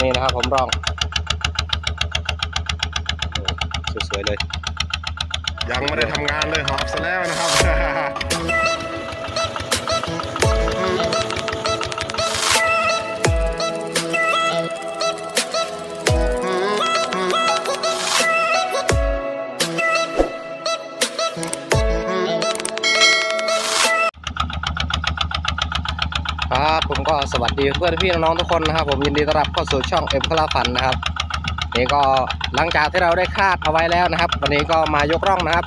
นี่นะครับผมรองโอ้สวยๆเลย ยังไม่ได้ทำงานเลยหอบซะแล้วนะครับ ผมก็สวัสดีเพื่อนพี่น้องทุกคนนะครับ ผมยินดีต้อนรับเข้าสู่ช่องเอ็มคลาฟันนะครับนี่ก็หลังจากที่เราได้คาดเอาไว้แล้วนะครับ วันนี้ก็มายกร่องนะครับ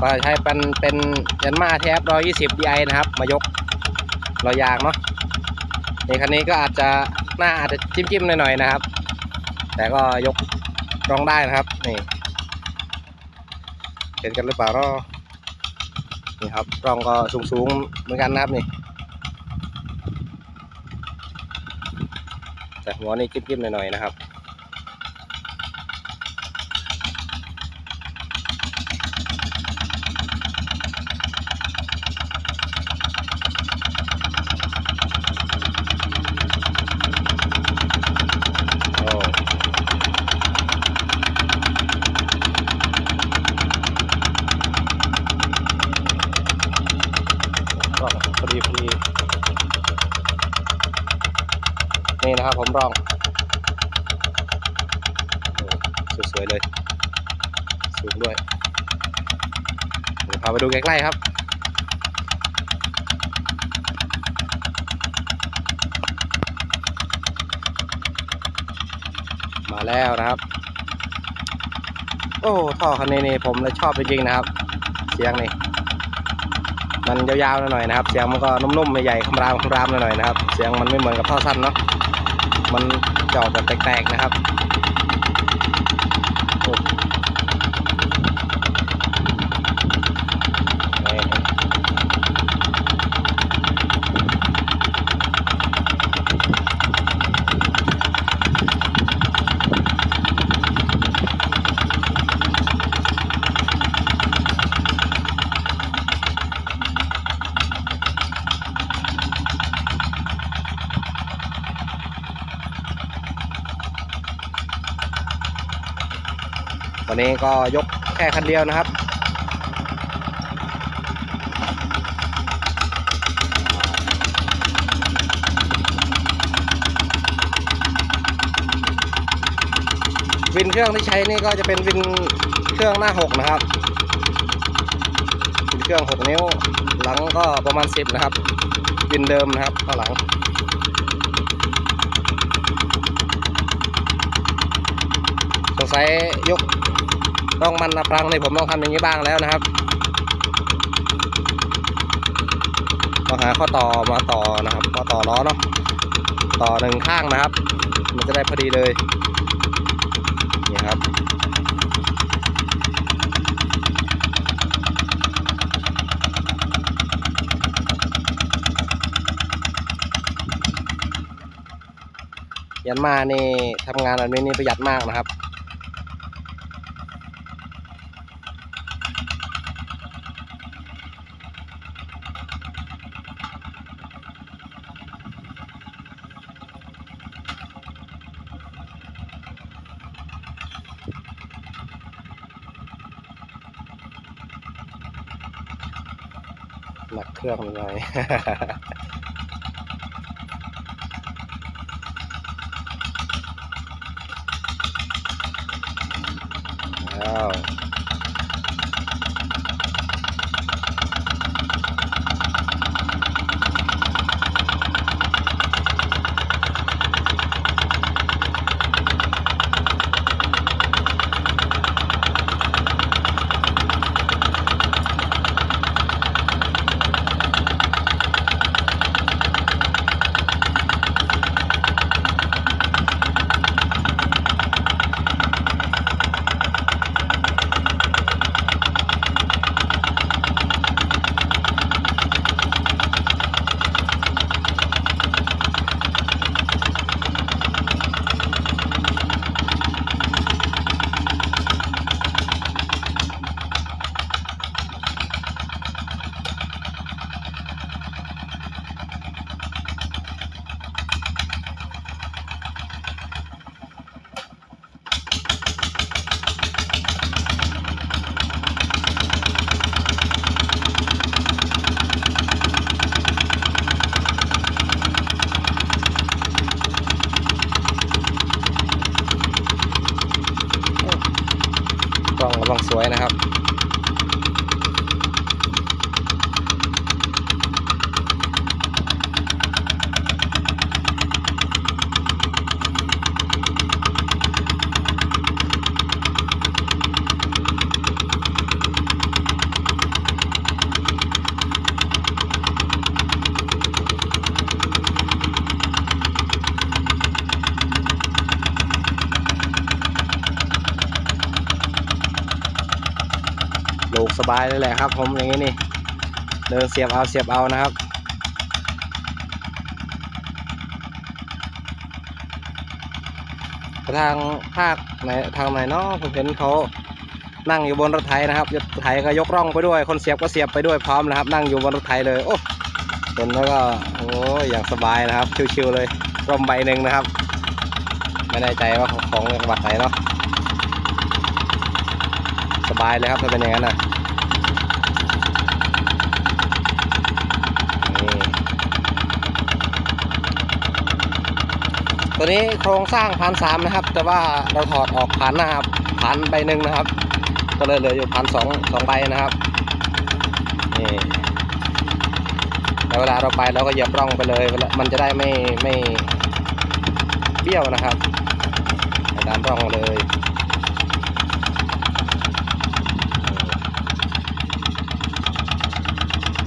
ก็ใช้เป็นเป็นยันมาแทบร้อยยี่สิบดีไอนะครับ มายกรอยยางเนาะนี่คันนี้ก็อาจจะหน้าอาจจะจิ้มๆหน่อยๆนะครับ แต่ก็ยกร่องได้นะครับนี่เห็นกันหรือเปล่าเนาะนี่ครับร่องก็สูงๆเหมือนกันนะครับนี่ แต่หัวนี่จิ้มๆหน่อยๆนะครับโอ้ก็พอดีพอดี นี่นะครับผมรองสวยๆเลย สูงด้วยเดี๋ยวพาไปดูใกล้ๆครับมาแล้วนะครับ โอ้ท่อคันนี้นี่ผมเลยชอบจริงๆนะครับ เสียงนี่ มันยาวๆหน่อยนะครับ เสียงมันก็นุ่มๆใหญ่ๆคำรามคำรามหน่อยๆนะครับ เสียงมันไม่เหมือนกับท่อสั้นเนาะ มันจออกแบบแตกๆนะครับโอ้นี่ วันนี้ก็ยกแค่คันเดียวนะครับ วินเครื่องที่ใช้นี่ก็จะเป็นวินเครื่องหน้าหกนะครับวินเครื่องหกนิ้ว หลังก็ประมาณสิบนะครับ วินเดิมนะครับข้างหลังสงสัยยก ต้องมันนะปรังในผมต้องทำอย่างนี้บ้างแล้วนะครับต้องหาข้อต่อมาต่อนะครับข้อต่อล้อเนาะต่อหนึ่งข้างนะครับ มันจะได้พอดีเลยนี่ครับยันมานี่ทำงานแบบนี้นี่ประหยัดมากนะครับ หนักเครื่องยังไง ลูกสบายเลยแหละครับ ผมอย่างนี้นี่เดินเสียบเอาเสียบเอานะครับทางภาคไหนทางไหนเนาะผมเห็นเขานั่งอยู่บนรถไถนะครับรถไถก็ยกร่องไปด้วย คนเสียบก็เสียบไปด้วยพร้อมนะครับ นั่งอยู่บนรถไถเลยโอ้เห็นแล้วก็โอ้อย่างสบายนะครับ ชิวๆเลยร่มใบหนึ่งนะครับ ไม่แน่ใจว่าของของจังหวัดไหนเนาะสบายเลยครับถ้าเป็นอย่างนั้นนะนี่ ตัวนี้โครงสร้างพันสามนะครับ แต่ว่าเราถอดออกพันนะครับพันใบหนึ่งนะครับ ก็เลยเหลืออยู่พันสองสองใบนะครับนี่แล้วเวลาเราไปเราก็เหยียบร่องไปเลย มันจะได้ไม่ไม่เบี้ยวนะครับตามร่องเลย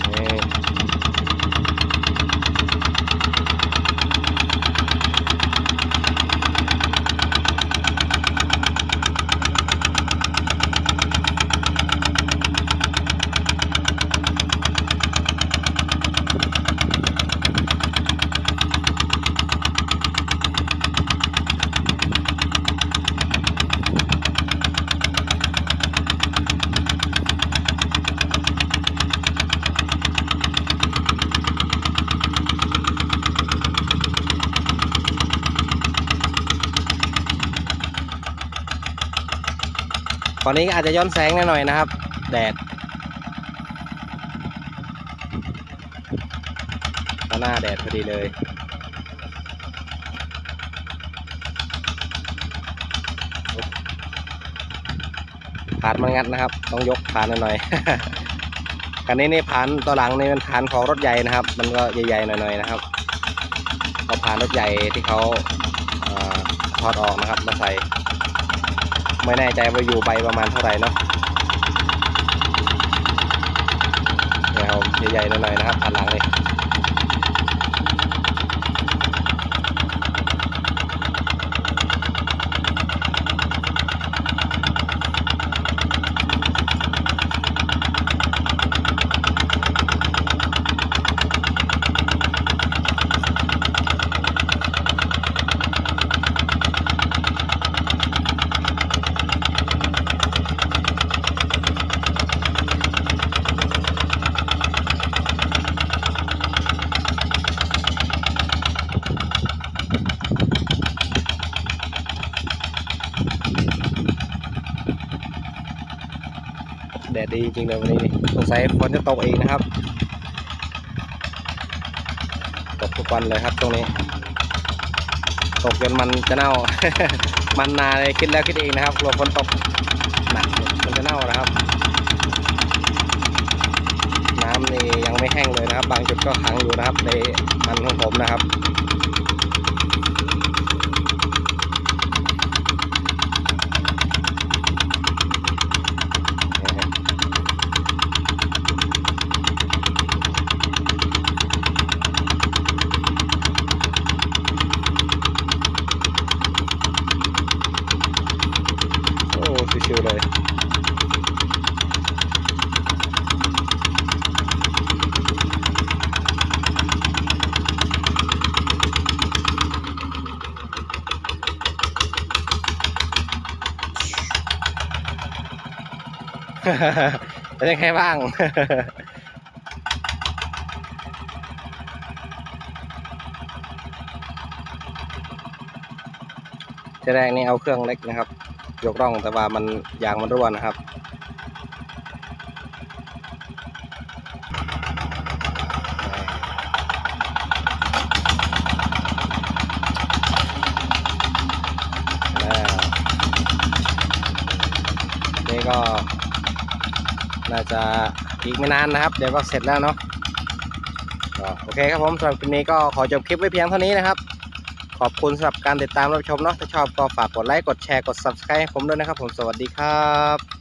นี่ ตอนนี้อาจจะย้อนแสงหน่อยนะครับ แดดหน้าแดดพอดีเลยผ่านมันงัดนะครับ ต้องยกผ่านหน่อยคันนี้นี่ผ่านตัวหลังนี่เป็นผ่านของรถใหญ่นะครับ มันก็ใหญ่ๆหน่อยๆนะครับเอาผ่านรถใหญ่ที่เขาเอ่อถอดออกนะครับมาใส่ ไม่แน่ใจว่าอยู่ใบประมาณเท่าไหร่เนาะเนี่ยครับใหญ่ๆหน่อยๆนะครับผ่านหลังเลย ริงๆเลยวันนี้สงสัยฝนจะตกอีกนะครับ ตกทุกวันเลยครับตรงนี้ ตกจนมันจะเน่า มันนาเลยคิดแล้วคิดเอีกนะครับกลัวฝนตกหนักมันจะเน่านะครับ น้ำนี่ยังไม่แห้งเลยนะครับ บางจุดก็ขังอยู่นะครับในมันของผมนะครับ โอ้ชิวๆ เป็นยังไงบ้างทีแรกนี่เอาเครื่องเล็กนะครับ ยกร่องแต่ว่ามันยางมันรั่วนะครับนี่ก็ น่าจะอีกไม่นานนะครับ เดี๋ยวก็เสร็จแล้วเนาะโอเคครับผมสำหรับคลิปนี้ก็ขอจบคลิปไว้เพียงเท่านี้นะครับ ขอบคุณสำหรับการติดตามรับชมเนาะถ้าชอบก็ฝากกดไลค์กดแชร์กด subscribe ให้ผมด้วยนะครับผมสวัสดีครับ